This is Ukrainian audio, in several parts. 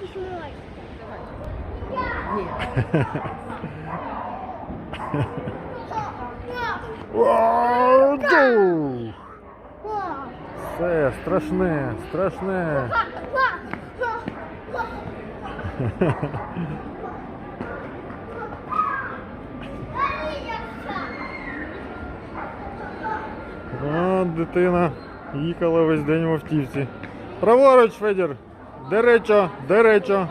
якийсь монстр. Ні. О, ду! О! Все, страшне, страшне. Ха, ха, ха, ха. Ай, яка. А, дитина їхала весь день в автівці. Праворуч, Федір! Деречо, деречо.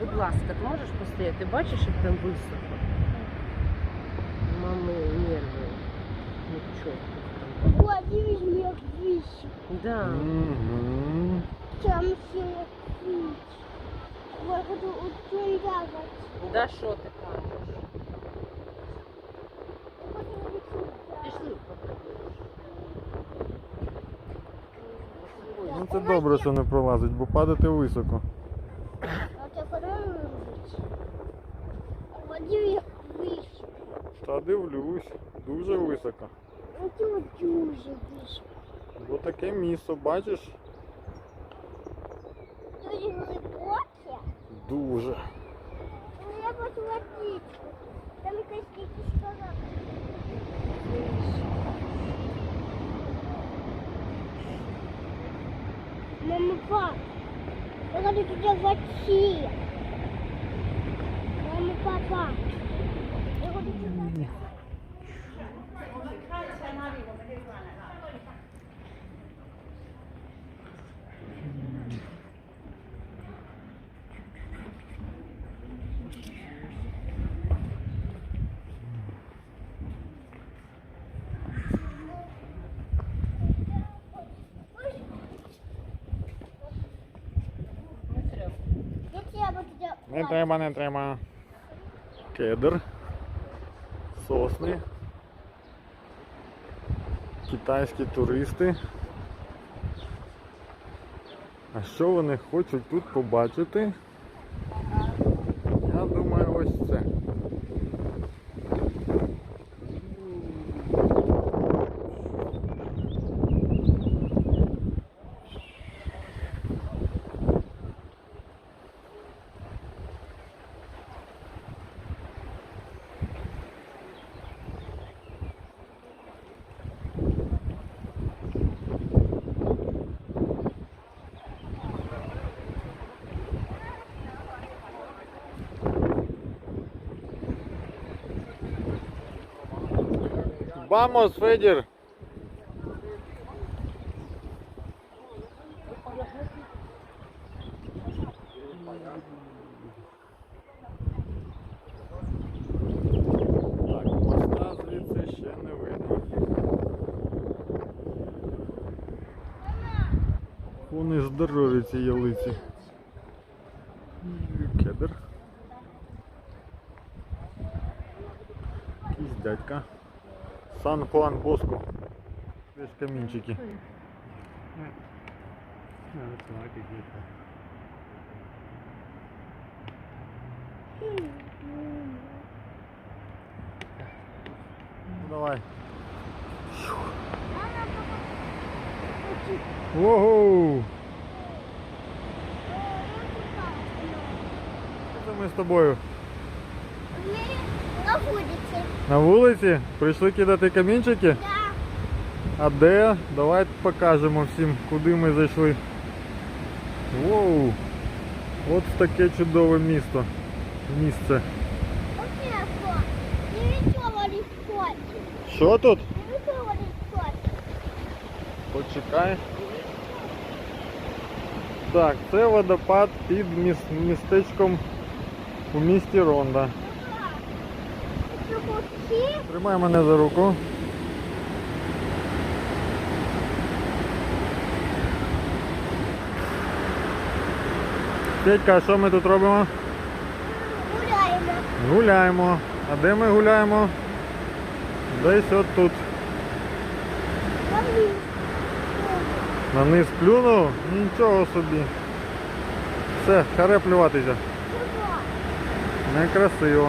Будь ласка, ти можеш постояти? Бачиш, як там високо? Мами нерви. Нічого. О, дивись, як вісь. Да. Мгм. Там ще як вісь. Я буду оцю ягод. Да що ти кажеш? Це добре, що не пролазить, бо падати високо. Та дивлюсь, дуже високо. Дуже вісь. Бо таке місто, бачиш? Дуже глибоке. Дуже. Ну, Я бачу водичку. Там якась якісь the park. We're gonna get what she. Не треба, не треба. Кедр. Сосни. Китайські туристи. А що вони хочуть тут побачити? Я думаю, ось це. Vamos, Федір! Вони здорові ці ялиці. Кедр. Якийсь дядька. Сан Хуан Боско. Десь камінчики. Ну, давай. Ого! Що це ми з тобою? На вулиці. На вулиці? Прийшли кидати камінчики? Да. А де? Давай покажемо всім, куди ми зайшли. Воу! От таке чудове місто. Місце. Що? Тут? Почекай. Так, це водопад під міс- містечком у місті Ронда. Тримай мене за руку. Петька, а що ми тут робимо? Гуляємо. Гуляємо. А де ми гуляємо? Десь от тут. На низ плюнув? Нічого собі. Все, харе плюватися. Некрасиво.